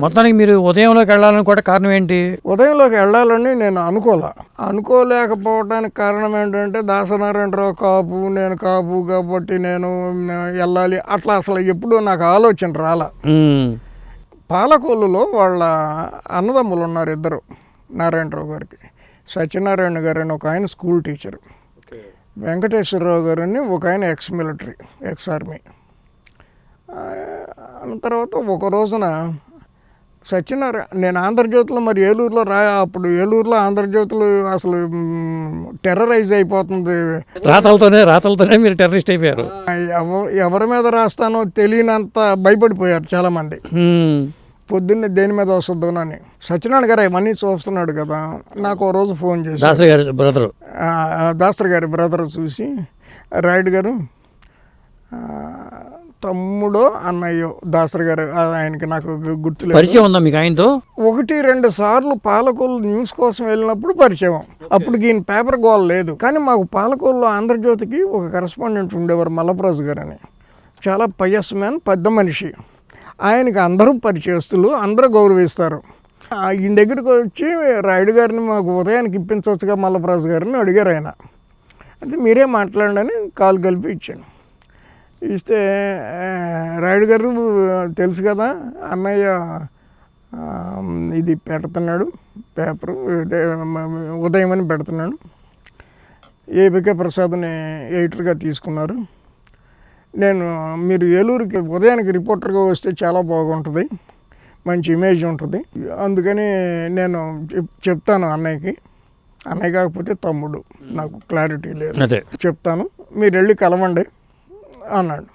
మొత్తానికి మీరు ఉదయంలోకి వెళ్ళాలని కూడా కారణం ఏంటి? ఉదయంలోకి వెళ్ళాలని నేను అనుకోలే. అనుకోలేకపోవడానికి కారణం ఏంటంటే దాసనారాయణరావు కాపు నేను కాపు కాబట్టి నేను వెళ్ళాలి. అట్లా అసలు ఎప్పుడూ నాకు ఆలోచన రాలా. పాలకొల్లులో వాళ్ళ అన్నదమ్ములు ఉన్నారు ఇద్దరు నారాయణరావు గారికి. సత్యనారాయణ గారు అని ఒక ఆయన స్కూల్ టీచర్. వెంకటేశ్వరరావు గారు అని ఒక ఆయన ఎక్స్ మిలిటరీ ఎక్స్ ఆర్మీ తర్వాత ఒక రోజున సత్యనారాయణ నేను ఆంధ్రజ్యోతిలో మరి ఏలూరులో రా అప్పుడు ఏలూరులో ఆంధ్రజ్యోతులు అసలు టెర్రరైజ్ అయిపోతుంది. రాతలతోనే రాతలతోనే మీరు టెర్రరిస్ట్ అయిపోయారు. ఎవ- ఎవరి మీద రాస్తానో తెలియనంత భయపడిపోయారు చాలామంది. పొద్దున్నే దేని మీద వస్తుందోనని సత్యనారాయణ గారు అవన్నీ చూస్తున్నాడు కదా నాకు ఓ రోజు ఫోన్ చేసి దాసరి గారి బ్రదరు. దాస్తర్ గారి బ్రదర్ చూసి రాయుడు గారు తమ్ముడో అన్నయ్యో దాసరి గారు ఆయనకి నాకు గుర్తులేదు. పరిచయం ఉందా మీకు ఆయనతో? ఒకటి రెండు సార్లు పాలకొల్లు న్యూస్ కోసం వెళ్ళినప్పుడు పరిచయం. అప్పుడు ఈయన పేపర్ గోల్ లేదు. కానీ మాకు పాలకొల్లు ఆంధ్రజ్యోతికి ఒక కరెస్పాండెంట్ ఉండేవారు మల్లప్రాజు గారు అని చాలా పయస్ మ్యాన్ పెద్ద మనిషి. ఆయనకి అందరూ పరిచయస్తులు అందరూ గౌరవిస్తారు. ఈయన దగ్గరికి వచ్చి రాయుడు గారిని మాకు ఉదయానికి ఇప్పించవచ్చుగా మల్లప్రాజు గారిని? అడిగారు ఆయన. అయితే మీరే మాట్లాడండి అని కాల్ కలిపి ఇచ్చాను. ఇస్తే రాయుడు గారు తెలుసు కదా అన్నయ్య ఇది పెడుతున్నాడు పేపరు ఉదయం అని పెడుతున్నాడు. ఏపికే ప్రసాద్ని ఎడిటర్గా తీసుకున్నారు. నేను మీరు ఏలూరుకి ఉదయానికి రిపోర్టర్గా వస్తే చాలా బాగుంటుంది మంచి ఇమేజ్ ఉంటుంది. అందుకని నేను చెప్- చెప్తాను అన్నయ్యకి. అన్నయ్య కాకపోతే తమ్ముడు నాకు క్లారిటీ లేదు. అదే. చెప్తాను. మీరు వెళ్ళి కలవండి. అన్నాడు